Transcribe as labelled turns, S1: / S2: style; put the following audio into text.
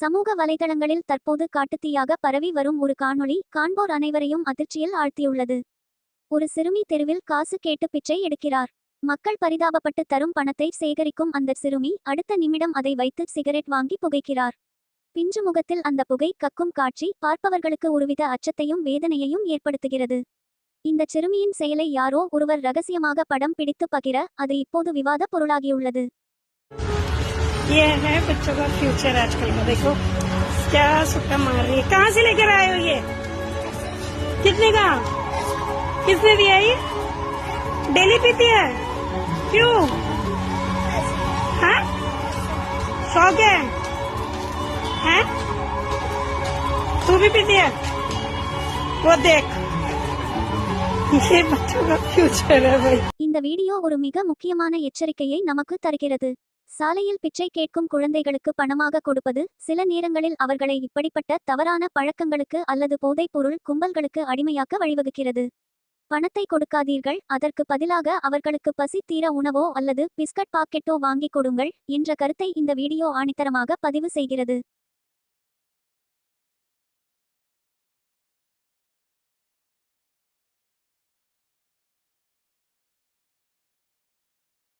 S1: சமூக வலைதளங்களில் தற்போது காட்டுத்தீயாக பரவி வரும் ஒரு காணொளி காண்போர் அனைவரையும் அதிர்ச்சியில் ஆழ்த்தியுள்ளது. ஒரு சிறுமி தெருவில் காசு கேட்டு பிச்சை எடுக்கிறார். மக்கள் பரிதாபப்பட்டு தரும் பணத்தை சேகரிக்கும் அந்த சிறுமி அடுத்த நிமிடம் அதை வைத்து சிகரெட் வாங்கி புகைக்கிறார். பிஞ்சு முகத்தில் அந்த புகை கக்கும் காட்சி பார்ப்பவர்களுக்கு ஒருவித அச்சத்தையும் வேதனையையும் ஏற்படுத்துகிறது. இந்த சிறுமியின் செயலை யாரோ ஒருவர் ரகசியமாக படம் பிடித்து பகிர அது இப்போது விவாத பொருளாகியுள்ளது.
S2: ये है बच्चों का फ्यूचर आजकल का देखो क्या सुक्का मार रही है कहाँ से लेकर आए हो ये कितने का किसने दिया ये डेली पीती है क्यों हाँ शौक है हैं तू भी पीती है वो देख ये बच्चों का फ्यूचर है भाई
S1: இந்த வீடியோ ஒரு மிக முக்கியமான எச்சரிக்கையை நமக்கு தருகிறது சாலையில் பிச்சை கேட்கும் குழந்தைகளுக்கு பணமாக கொடுப்பது சில நேரங்களில் அவர்களை இப்படிப்பட்ட தவறான பழக்கங்களுக்கு அல்லது போதைப்பொருள் கும்பல்களுக்கு அடிமையாக்க வழிவகுக்கிறது. பணத்தை கொடுக்காதீர்கள் அதற்கு பதிலாக அவர்களுக்கு பசி தீர உணவோ அல்லது பிஸ்கட் பாக்கெட்டோ வாங்கிக் கொடுங்கள் என்ற கருத்தை இந்த வீடியோ ஆணித்தரமாக பதிவு செய்கிறது.